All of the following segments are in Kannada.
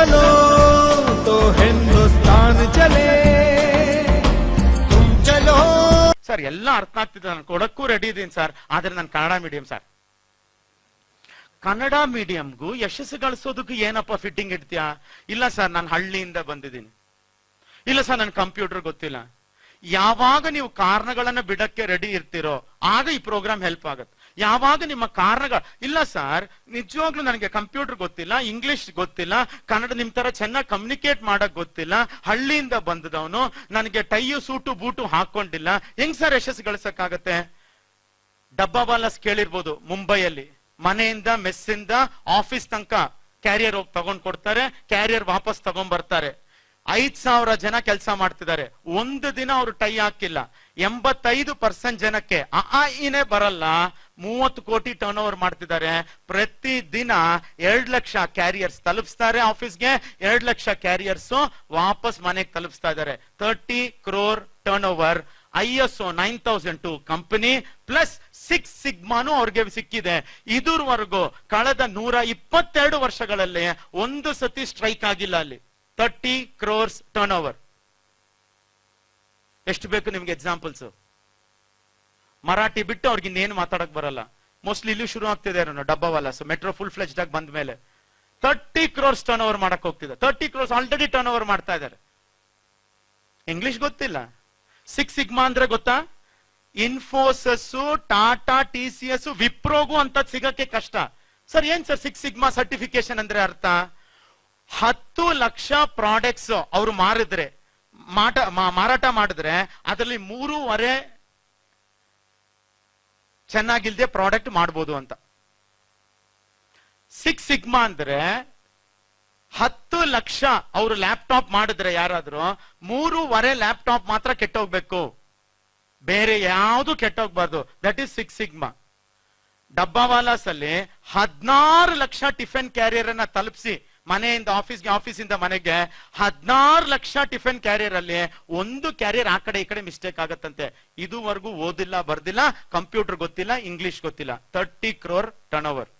चलो तो हिंदुस्तान चले तुम चलो ಸರ್ ಎಲ್ಲ ಅರ್ಥ ಆಗ್ತಿದೆ ನಾನು ಕೊಡಕ್ಕೂ ರೆಡಿ ಇದ್ದೀನಿ ಸರ್ ಆದ್ರೆ ನಾನು ಕನ್ನಡ ಮೀಡಿಯಂ ಸರ್ ಕನ್ನಡ ಮೀಡಿಯಂಗೂ ಯಶಸ್ಸು ಗಳಿಸೋದಕ್ಕೂ ಏನಪ್ಪ ಫಿಟ್ಟಿಂಗ್ ಇಡ್ತೀಯಾ ಇಲ್ಲ ಸರ್ ನಾನು ಹಳ್ಳಿಯಿಂದ ಬಂದಿದ್ದೀನಿ ಇಲ್ಲ ಸರ್ ನನ್ ಕಂಪ್ಯೂಟರ್ ಗೊತ್ತಿಲ್ಲ ಯಾವಾಗ ನೀವು ಕಾರಣಗಳನ್ನ ಬಿಡಕ್ಕೆ ರೆಡಿ ಇರ್ತೀರೋ ಆಗ ಈ ಪ್ರೋಗ್ರಾಮ್ ಹೆಲ್ಪ್ ಆಗುತ್ತೆ ಯಾವಾಗ ನಿಮ್ಮ ಕಾರಣಗಳು? ಇಲ್ಲ ಸರ್ ನಿಜವಾಗ್ಲೂ ನನಗೆ ಕಂಪ್ಯೂಟರ್ ಗೊತ್ತಿಲ್ಲ ಇಂಗ್ಲಿಷ್ ಗೊತ್ತಿಲ್ಲ ಕನ್ನಡ ನಿಮ್ ತರ ಚೆನ್ನಾಗಿ ಕಮ್ಯುನಿಕೇಟ್ ಮಾಡಕ್ ಗೊತ್ತಿಲ್ಲ ಹಳ್ಳಿಯಿಂದ ಬಂದದವನು ನನಗೆ ಟೈಯು ಸೂಟು ಬೂಟು ಹಾಕೊಂಡಿಲ್ಲ. ಹೆಂಗ್ ಸರ್ ಯಶಸ್ಸು ಗಳಿಸಕ್ಕಾಗತ್ತೆ? ಡಬ್ಬಾವಾಲಸ್ ಕೇಳಿರ್ಬೋದು ಮುಂಬೈಯಲ್ಲಿ. ಮನೆಯಿಂದ ಮೆಸ್ಸಿಂದ ಆಫೀಸ್ ತನಕ ಕ್ಯಾರಿಯರ್ ಹೋಗಿ ತಗೊಂಡ್ ಕೊಡ್ತಾರೆ ಕ್ಯಾರಿಯರ್ ವಾಪಸ್ ತಗೊಂಡ್ ಬರ್ತಾರೆ ಐದ್ ಸಾವಿರ ಜನ ಕೆಲಸ ಮಾಡ್ತಿದ್ದಾರೆ. ಒಂದು ದಿನ ಅವರು ಟೈ ಹಾಕಿಲ್ಲ. ಎಂಬತ್ತೈದು ಪರ್ಸೆಂಟ್ ಜನಕ್ಕೆ ಆ, ಇನೇ ಬರಲ್ಲ. ಮೂವತ್ತು ಕೋಟಿ ಟರ್ನ್ ಓವರ್ ಮಾಡ್ತಿದ್ದಾರೆ. ಪ್ರತಿ ದಿನ ಎರಡ್ ಲಕ್ಷ ಕ್ಯಾರಿಯರ್ಸ್ ತಲುಪಿಸ್ತಾರೆ ಆಫೀಸ್ಗೆ ಎರಡ್ ಲಕ್ಷ ಕ್ಯಾರಿಯರ್ಸ್ ವಾಪಸ್ ಮನೆಗೆ ತಲುಪಿಸ್ತಾ ಇದ್ದಾರೆ. Thirty crore turnover I O nine thousand two company plus six ಸಿಗ್ಮಾನು ಅವ್ರಿಗೆ ಸಿಕ್ಕಿದೆ. ಇದುವರೆಗೂ ಕಳೆದ ನೂರ ಇಪ್ಪತ್ತೆರಡು ವರ್ಷಗಳಲ್ಲಿ ಒಂದು ಸತಿ ಸ್ಟ್ರೈಕ್ ಆಗಿಲ್ಲ ಅಲ್ಲಿ. ತರ್ಟಿ ಕ್ರೋರ್ಸ್ ಟರ್ನ್ ಓವರ್ ಎಷ್ಟು ಬೇಕು ನಿಮ್ಗೆ ಎಕ್ಸಾಂಪಲ್ಸ್ ಮರಾಠಿ ಬಿಟ್ಟು ಅವ್ರಿಗೆ ಇನ್ನೇನು ಮಾತಾಡಕ್ ಬರಲ್ಲ. ಮೋಸ್ಟ್ಲಿ ಇಲ್ಲೂ ಶುರು ಆಗ್ತಿದೆ ಸೊ ಮೆಟ್ರೋ ಫುಲ್ ಫ್ಲೆಜ್ ಆಗಿ ಬಂದ ಮೇಲೆ. ತರ್ಟಿ ಕ್ರೋರ್ಸ್ ಟರ್ನ್ ಓವರ್ ಮಾಡಕ್ ಹೋಗ್ತಿದೆ. Thirty crores already turnover ಮಾಡ್ತಾ ಇದ್ದಾರೆ. ಇಂಗ್ಲಿಷ್ ಗೊತ್ತಿಲ್ಲ. ಸಿಕ್ಸ್ ಸಿಗ್ಮಾ ಅಂದ್ರೆ ಗೊತ್ತಾ? Infosys Tata T C S ವಿಪ್ರೋಗೂ ಅಂತ ಸಿಗಕ್ಕೆ ಕಷ್ಟ. ಸರ್ ಏನ್ ಸರ್ ಸಿಕ್ಸ್ ಸಿಗ್ಮಾ ಸರ್ಟಿಫಿಕೇಶನ್ ಅಂದ್ರೆ ಅರ್ಥ? ಹತ್ತು ಲಕ್ಷ ಪ್ರಾಡಕ್ಟ್ಸ್ ಅವ್ರು ಮಾರಿದ್ರೆ, ಮಾಟ ಮಾರಾಟ ಮಾಡಿದ್ರೆ, ಅದರಲ್ಲಿ ಮೂರುವರೆ ಚೆನ್ನಾಗಿಲ್ದೆ ಪ್ರಾಡಕ್ಟ್ ಮಾಡ್ಬೋದು ಅಂತ. ಸಿಕ್ಸ್ ಸಿಗ್ಮಾ ಅಂದ್ರೆ ಹತ್ತು ಲಕ್ಷ ಅವರು ಲ್ಯಾಪ್ಟಾಪ್ ಮಾಡಿದ್ರೆ ಯಾರಾದ್ರೂ ಮೂರುವರೆ ಲ್ಯಾಪ್ಟಾಪ್ ಮಾತ್ರ ಕೆಟ್ಟೋಗ್ಬೇಕು. ಬೇರೆ ಯಾವುದು ಕೆಟ್ಟೋಗ್ಬಾರ್ದು. That is six sigma dabbawalas ಅಲ್ಲಿ ಹದಿನಾರು ಲಕ್ಷ ಟಿಫನ್ ಕ್ಯಾರಿಯರ್ ಅನ್ನ ತಲುಪಿಸಿ ಮನೆಯಿಂದ ಆಫೀಸ್ಗೆ ಆಫೀಸಿಂದ ಮನೆಗೆ ಹದಿನಾರು ಲಕ್ಷ ಟಿಫಿನ್ ಕ್ಯಾರಿಯರ್ ಅಲ್ಲಿ ಒಂದು ಕ್ಯಾರಿಯರ್ ಆ ಕಡೆ ಈ ಕಡೆ ಮಿಸ್ಟೇಕ್ ಆಗತ್ತಂತೆ. ಇದುವರೆಗೂ ಓದಿಲ್ಲ, ಬರ್ದಿಲ್ಲ ಕಂಪ್ಯೂಟರ್ ಗೊತ್ತಿಲ್ಲ ಇಂಗ್ಲಿಷ್ ಗೊತ್ತಿಲ್ಲ. ತರ್ಟಿ ಕ್ರೋರ್ ಟರ್ನ್ ಓವರ್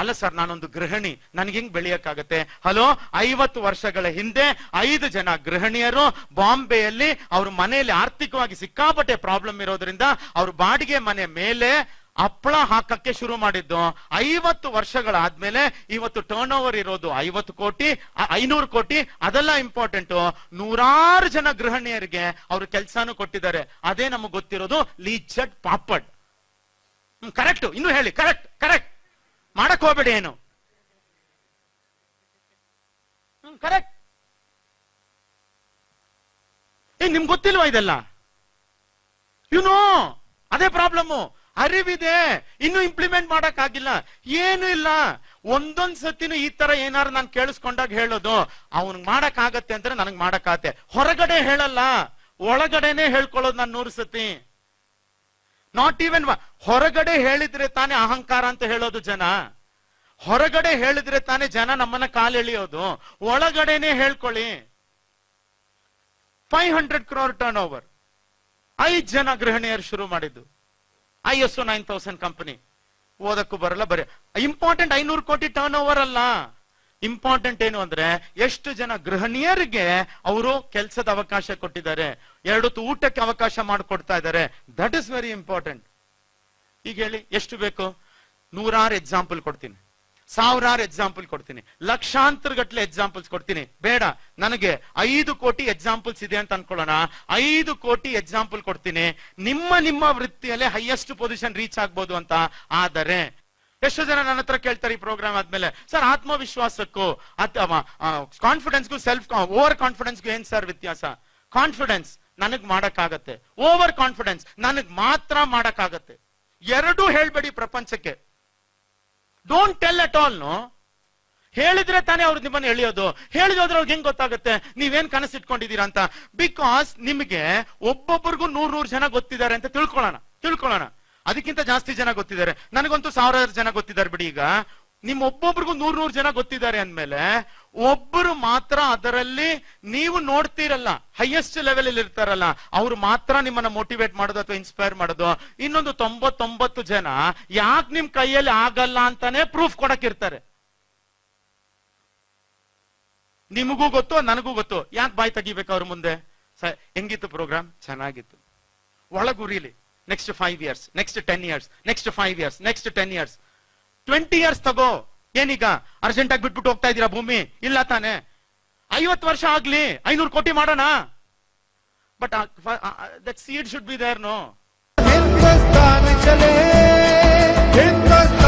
ಅಲ್ಲ ಸರ್ ನಾನೊಂದು ಗೃಹಿಣಿ. ನನ್ಗೆ ಹೆಂಗ್ ಬೆಳೆಯಕ್ಕಾಗತ್ತೆ? ಹಲೋ ಐವತ್ತು ವರ್ಷಗಳ ಹಿಂದೆ ಐದು ಜನ ಗೃಹಿಣಿಯರು ಬಾಂಬೆಯಲ್ಲಿ ಅವ್ರ ಮನೆಯಲ್ಲಿ ಆರ್ಥಿಕವಾಗಿ ಸಿಕ್ಕಾಪಟ್ಟೆ ಪ್ರಾಬ್ಲಮ್ ಇರೋದ್ರಿಂದ ಅವ್ರ ಬಾಡಿಗೆ ಮನೆ ಮೇಲೆ ಹಪ್ಪಳ ಹಾಕಕ್ಕೆ ಶುರು ಮಾಡಿದ್ದು. ಐವತ್ತು ವರ್ಷಗಳಾದ್ಮೇಲೆ ಇವತ್ತು ಟರ್ನ್ ಓವರ್ ಇರೋದು ಐವತ್ತು ಕೋಟಿ ಐನೂರು ಕೋಟಿ, ಅದೆಲ್ಲ ಇಂಪಾರ್ಟೆಂಟ್ ನೂರಾರು ಜನ ಗೃಹಿಣಿಯರಿಗೆ ಅವರು ಕೆಲಸನೂ ಕೊಟ್ಟಿದ್ದಾರೆ. ಅದೇ ನಮಗೆ ಗೊತ್ತಿರೋದು ಲೀಚಡ್ ಪಾಪಡ್. ಕರೆಕ್ಟ್ ಇನ್ನು ಹೇಳಿ ಕರೆಕ್ಟ್ ಕರೆಕ್ಟ್ ಮಾಡಕ್ ಹೋಗ್ಬೇಡಿ ಏನು. ಕರೆಕ್ಟ್ ಏ, ನಿಮ್ಗೆ ಗೊತ್ತಿಲ್ವಾ ಇದೆಲ್ಲ? ಯು ನೋ ಅದೇ ಪ್ರಾಬ್ಲಮ್ ಅರಿವಿದೆ. ಇನ್ನು ಇಂಪ್ಲಿಮೆಂಟ್ ಮಾಡಕ್ ಆಗಿಲ್ಲ ಏನು ಇಲ್ಲ. ಒಂದೊಂದ್ ಸತಿನೂ ಈ ತರ ಏನಾರು ನಾನು ಕೇಳಿಸ್ಕೊಂಡಾಗ ಹೇಳೋದು. ಅವನ್ ಮಾಡಕ್ ಆಗತ್ತೆ ಅಂದ್ರೆ ನನಗ್ ಮಾಡಕ್ ಆಗತ್ತೆ ಹೊರಗಡೆ ಹೇಳಲ್ಲ. ಒಳಗಡೆನೆ ಹೇಳ್ಕೊಳ್ಳೋದು ನಾನು ನೂರು ಸತಿ. ನಾಟ್ ಈವನ್ ಹೊರಗಡೆ ಹೇಳಿದ್ರೆ ತಾನೇ ಅಹಂಕಾರ ಅಂತ ಹೇಳೋದು ಜನ. ಹೊರಗಡೆ ಹೇಳಿದ್ರೆ ತಾನೇ ಜನ ನಮ್ಮನ್ನ ಕಾಲೆಳೆಯೋದು ಒಳಗಡೆನೆ ಹೇಳ್ಕೊಳ್ಳಿ. Five hundred crore turnover ಐದ್ ಜನ ಗೃಹಿಣಿಯರು ಶುರು ಮಾಡಿದ್ದು. I S nine thousand company. ಓದಕ್ಕೂ ಬರಲ್ಲ, ಬರೀ ಇಂಪಾರ್ಟೆಂಟ್ ಐನೂರು ಕೋಟಿ ಟರ್ನ್ ಓವರ್ ಅಲ್ಲ. ಇಂಪಾರ್ಟೆಂಟ್ ಏನು ಅಂದ್ರೆ ಎಷ್ಟು ಜನ ಗೃಹಿಣಿಯರಿಗೆ ಅವರು ಕೆಲಸದ ಅವಕಾಶ ಕೊಟ್ಟಿದ್ದಾರೆ. ಎರಡು ಊಟಕ್ಕೆ ಅವಕಾಶ ಮಾಡಿಕೊಡ್ತಾ ಇದ್ದಾರೆ. ದಟ್ ಇಸ್ ವೆರಿ ಇಂಪಾರ್ಟೆಂಟ್ ಈಗ ಹೇಳಿ, ಎಷ್ಟು ಬೇಕು? ನೂರಾರು ಎಕ್ಸಾಂಪಲ್ ಕೊಡ್ತೀನಿ. ಸಾವಿರಾರು ಎಕ್ಸಾಂಪಲ್ ಕೊಡ್ತೀನಿ. ಲಕ್ಷಾಂತರ ಗಟ್ಟಲೆ ಎಕ್ಸಾಂಪಲ್ಸ್ ಕೊಡ್ತೀನಿ. ಬೇಡ, ನನಗೆ ಐದು ಕೋಟಿ ಎಕ್ಸಾಂಪಲ್ಸ್ ಇದೆ ಅಂತ ಅನ್ಕೊಳ್ಳೋಣ. ಐದು ಕೋಟಿ ಎಕ್ಸಾಂಪಲ್ ಕೊಡ್ತೀನಿ. ನಿಮ್ಮ ನಿಮ್ಮ ವೃತ್ತಿಯಲ್ಲೇ ಹೈಯೆಸ್ಟ್ ಪೊಸಿಷನ್ ರೀಚ್ ಆಗ್ಬೋದು ಅಂತ. ಆದರೆ, ಎಷ್ಟು ಜನ ನನ್ನ ಹತ್ರ ಕೇಳ್ತಾರೆ ಈ ಪ್ರೋಗ್ರಾಮ್ ಆದ್ಮೇಲೆ, ಸರ್, ಆತ್ಮವಿಶ್ವಾಸಕ್ಕೂ ಅಥವಾ ಕಾನ್ಫಿಡೆನ್ಸ್ಗೂ ಸೆಲ್ಫ್ ಓವರ್ ಕಾನ್ಫಿಡೆನ್ಸ್ಗೂ ಏನ್ ಸರ್ ವ್ಯತ್ಯಾಸ? ಕಾನ್ಫಿಡೆನ್ಸ್ ನನಗ್ ಮಾಡಕ್ಕಾಗತ್ತೆ. ಓವರ್ ಕಾನ್ಫಿಡೆನ್ಸ್ ನನಗ್ ಮಾತ್ರ ಮಾಡಕ್ಕಾಗತ್ತೆ. ಎರಡೂ ಹೇಳ್ಬೇಡಿ ಪ್ರಪಂಚಕ್ಕೆ. ಡೋಂಟ್ ಟೆಲ್ ಅಟ್ ಆಲ್ ಹೇಳಿದ್ರೆ ತಾನೇ ಅವ್ರು ನಿಮ್ಮನ್ನ ಎಳಿಯೋದು. ಹೇಳಿದ್ರೆ ಅವ್ರಿಗೆ ಹೆಂಗ್ ಗೊತ್ತಾಗುತ್ತೆ? ನೀವೇನ್ ಕನಸಿಟ್ಕೊಂಡಿದ್ದೀರಾ ಅಂತ? ಬಿಕಾಸ್ ನಿಮಗೆ ಒಬ್ಬೊಬ್ಬರಿಗೂ ನೂರ್ ನೂರ್ ಜನ ಗೊತ್ತಿದ್ದಾರೆ ಅಂತ ತಿಳ್ಕೊಳ್ಳೋಣ. ತಿಳ್ಕೊಳ್ಳೋಣ. ಅದಕ್ಕಿಂತ ಜಾಸ್ತಿ ಜನ ಗೊತ್ತಿದ್ದಾರೆ. ನನಗಂತೂ ಸಾವಿರಾರು ಜನ ಗೊತ್ತಿದ್ದಾರೆ ಬಿಡಿ ಈಗ. ನಿಮ್ ಒಬ್ಬೊಬ್ರಿಗೂ ನೂರ್ ನೂರ್ ಜನ ಗೊತ್ತಿದ್ದಾರೆ ಅಂದ್ಮೇಲೆ ಒಬ್ಬರು ಮಾತ್ರ ಅದರಲ್ಲಿ ನೀವು ನೋಡ್ತೀರಲ್ಲ ಹೈಯೆಸ್ಟ್ ಲೆವೆಲ್ ಅಲ್ಲಿ ಇರ್ತಾರಲ್ಲ, ಅವ್ರು ಮಾತ್ರ ನಿಮ್ಮನ್ನ ಮೋಟಿವೇಟ್ ಮಾಡೋದು ಅಥವಾ ಇನ್ಸ್ಪೈರ್ ಮಾಡೋದು. ಇನ್ನೊಂದು ತೊಂಬತ್ತೊಂಬತ್ತು ಜನ ಯಾಕೆ ನಿಮ್ ಕೈಯಲ್ಲಿ ಆಗಲ್ಲ ಅಂತಾನೆ ಪ್ರೂಫ್ ಕೊಡಕ್ ಇರ್ತಾರೆ ನಿಮಗೂ ಗೊತ್ತು, ನನಗೂ ಗೊತ್ತು. ಯಾಕೆ ಬಾಯಿ ತೆಗಿಬೇಕು ಅವ್ರ ಮುಂದೆ? ಹೆಂಗಿತ್ತು ಪ್ರೋಗ್ರಾಮ್ ಚೆನ್ನಾಗಿತ್ತು. ಒಳಗುರಿಲಿ next five years next ten years next five years next ten years twenty years ತಗೋ. ಏನೀಗ? ಅರ್ಜೆಂಟ್ ಆಗಿ ಬಿಟ್ಬಿಟ್ಟು ಹೋಗ್ತಾ ಇದೀರಾ ಭೂಮಿ? ಇಲ್ಲ ತಾನೆ. ಐವತ್ತು ವರ್ಷ ಆಗ್ಲಿ, ಐನೂರು ಕೋಟಿ ಮಾಡೋಣ. But seed should be there no ಚಲೇ Hindustan